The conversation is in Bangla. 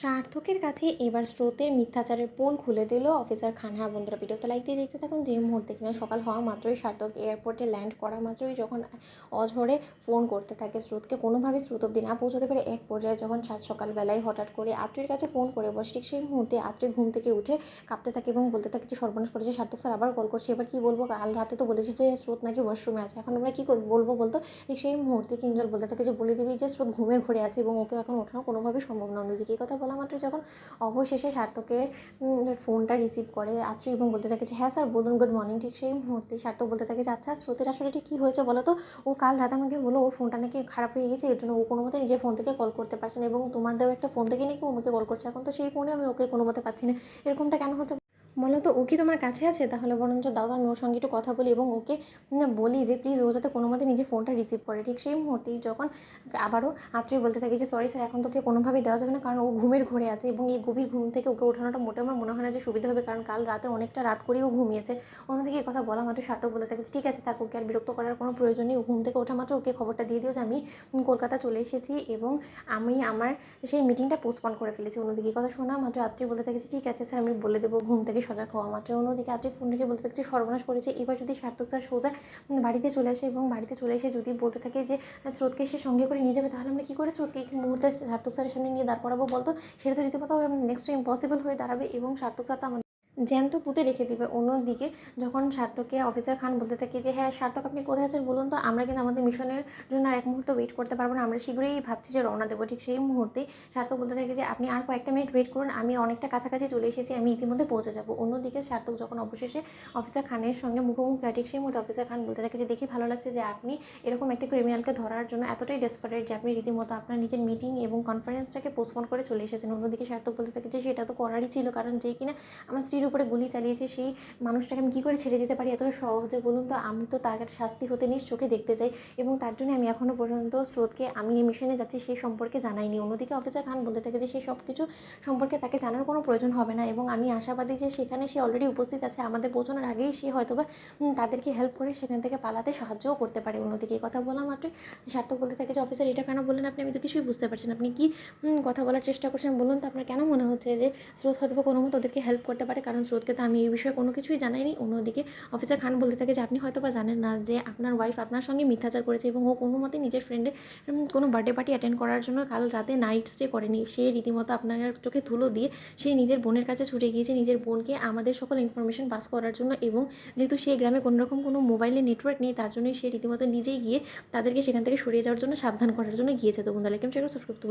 সার্থকের কাছে এবার স্রোতের মিথ্যাচারের পোল খুলে দিল অফিসার খান। হ্যাঁ বন্ধুরা ভিডিওতে লাইক দিয়ে দেখতে থাকুন। যে মুহূর্তে কিনা সকাল হওয়া মাত্রই সার্থক এয়ারপোর্টে ল্যান্ড করা মাত্রই যখন অঝরে ফোন করতে থাকে, স্রোতকে কোনোভাবে স্রোত অব্দি না পৌঁছতে পারে এক পর্যায়ে যখন সাত সকালবেলায় হঠাৎ করে আত্রীর কাছে ফোন করে বসে, ঠিক সেই মুহূর্তে আত্রী ঘুম থেকে উঠে কাঁপতে থাকে এবং বলতে থাকে যে সর্বনাশ করেছে সার্থক স্যার আবার কল করছে। এবার কী বলব? কাল রাতে তো বলেছি যে স্রোত নাকি ওয়াশরুমে আছে। এখন আমরা কী বলব বলতো? ঠিক সেই মুহূর্তে কিঞ্জল বলতে থাকে যে বলে দিবি যে স্রোত ঘুমের ঘরে আছে এবং ওকে এখন ওঠানো কোনোভাবেই সম্ভব না অন্যদিকে কথা বলা মাত্র যখন অবশেষে সার্থকে ফোনটা রিসিভ করে আত্রি এবং বলতে থাকে যে হ্যাঁ স্যার বলুন গুড মর্নিং ঠিক সেই মুহূর্তে সার্থক বলতে থাকে যে আচ্ছা স্রোতের আসলে ঠিক কী হয়েছে বলো তো? ও কাল রাতে আমাকে বলো ওর ফোনটা নাকি খারাপ হয়ে গেছে, এর জন্য ও কোনো মতে নিজের ফোন থেকে কল করতে পারছে না এবং তোমার দেওয়া একটা ফোন থেকে নাকি ও আমাকে কল করছে। এখন তো সেই ফোনে আমি ওকে কোনো মতে পাচ্ছি না। এরকমটা কেন হচ্ছে বলো তো ও কি তোমার কাছে আছে? তাহলে বরঞ্চ দাও, আমি ওর সঙ্গে একটু কথা বলি এবং ওকে বলি যে প্লিজ ও যাতে কোনো মতে নিজে ফোনটা রিসিভ করে। ঠিক সেই মুহূর্তেই যখন আবারও আত্রী বলতে থাকে যে সরি স্যার এখন তোকে কোনোভাবেই দেওয়া যাবে না কারণ ও ঘুমের ঘরে আছে এবং এই গভীর ঘুম থেকে ওকে ওঠানোটা মোটে আমার মনে হয় না যে সুবিধা হবে কারণ কাল রাতে অনেকটা রাত করেও ঘুমিয়েছে। অন্যদিকে এই কথা বলা মাত্র সার্থক বলতে থাকে ঠিক আছে তাকে ওকে আর বিরক্ত করার কোনো প্রয়োজন নেই। ও ঘুম থেকে ওঠা মাত্র ওকে খবরটা দিয়ে দিও যে, আমি কলকাতা চলে এসেছি এবং আমি আমার সেই মিটিংটা পোস্টপন করে ফেলেছি। অন্যদিকে কথা শোনা মাত্র আত্রী বলতে থাকে ঠিক আছে স্যার আমি বলে দেবো, ঘুম থেকে সজাগ হওয়া মাত্র অন্যদিকে আজকে ফোন রেখে বলতে থাকছে সর্বনাশ করেছে। এবার যদি সার্থক স্যার সোজা বাড়িতে চলে আসে এবং বাড়িতে চলে এসে যদি বলতে থাকে যে স্রোতকে সে সঙ্গে করে নিয়ে যাবে, তাহলে আমরা কী করে স্রোতকে এই মুহূর্তে সার্থক স্যারের সামনে নিয়ে দাঁড় করাবো বলতো? সেটা তো রীতিমতো নেক্সট ইম্পসিবল হয়ে দাঁড়াবে এবং সার্থক স্যার তো আমাদের জ্যান্ত পুঁতে রেখে দিবে অন্যদিকে যখন সার্থককে অফিসার খান বলতে থাকে যে হ্যাঁ সার্থক, আপনি কোথায় আছেন বলুন তো? আমরা কিন্তু আমাদের মিশনের জন্য আর এক মুহূর্ত ওয়েট করতে পারব না। আমরা শীঘ্রই ভাবছি যে রওনা দেবো ঠিক সেই মুহূর্তে। সার্থক বলতে থাকে যে, আপনি আর কয়েকটা মিনিট ওয়েট করুন। আমি অনেকটা কাছাকাছি চলে এসেছি। আমি ইতিমধ্যে পৌঁছে যাব। অন্যদিকে সার্থক যখন অবশেষে অফিসার খানের সঙ্গে মুখোমুখি হয়, ঠিক সেই মুহূর্তে অফিসার খান বলতে থাকে যে, দেখে ভালো লাগছে যে, আপনি এরকম একটা ক্রিমিনালকে ধরার জন্য এতটাই ডেসপারেট যে, আপনি রীতিমতো আপনার নিজের মিটিং এবং কনফারেন্সটাকে পোস্টপোন করে চলে এসেছেন। অন্যদিকে সার্থক বলতে থাকে যে, সেটা তো করারই ছিল, কারণ যেই কিনা আমার স্ত্রীর উপরে গুলি চালিয়েছে, সেই মানুষটাকে আমি কী করে ছেড়ে দিতে পারি? এত সহজে বলুন তো, আমি তো তার শাস্তি হতে নিজ চোখে দেখতে চাই এবং তার জন্য আমি এখনও পর্যন্ত স্রোতকে, আমি এই মিশনে যাচ্ছি সেই সম্পর্কে জানাইনি। অন্যদিকে অফিসার খান বলতে থাকে যে সেই সব কিছু সম্পর্কে তাকে জানার কোনো প্রয়োজন হবে না এবং আমি আশাবাদী যে, সেখানে সে অলরেডি উপস্থিত আছে, আমাদের পৌঁছানোর আগেই সে হয়তো বা তাদেরকে হেল্প করে সেখান থেকে পালাতে সাহায্যও করতে পারে। অন্যদিকে এই কথা বলা মাত্রই সার্থক বলতে থাকে যে, অফিসার, এটা কেন বললেন আপনি? আমি তো কিছুই বুঝতে পারছি না। আপনি কি কথা বলার চেষ্টা করছেন? বলুন তো, আপনার কেন মনে হচ্ছে যে, স্রোত হয়তো কোনো মতো ওদেরকে হেল্প করতে পারে? কারণ স্রোতকে তো আমি এই বিষয়ে কোনো কিছুই জানাইনি। অন্যদিকে অফিসার খান বলতে থাকে যে, আপনি হয়তো বা জানেন না যে, আপনার ওয়াইফ আপনার সঙ্গে মিথ্যাচার করেছে এবং ও কোনো মতে নিজের ফ্রেন্ডের কোনো বার্থডে পার্টি অ্যাটেন্ড করার জন্য কাল রাতে নাইট স্টে করেনি। সে রীতিমতো আপনার চোখে ধুলো দিয়ে সে নিজের বোনের কাছে ছুটে গিয়েছে, নিজের বোনকে আমাদের সকল ইনফরমেশন পাস করার জন্য এবং যেহেতু সেই গ্রামে কোনো রকম কোনো মোবাইলে নেটওয়ার্ক নেই, তার জন্যই সে রীতিমতো নিজেই গিয়ে তাদেরকে সেখান থেকে সরিয়ে যাওয়ার জন্য সাবধান করার জন্য গিয়েছে। তো বন্ধুরা কেমন সাবস্ক্রাইব করতে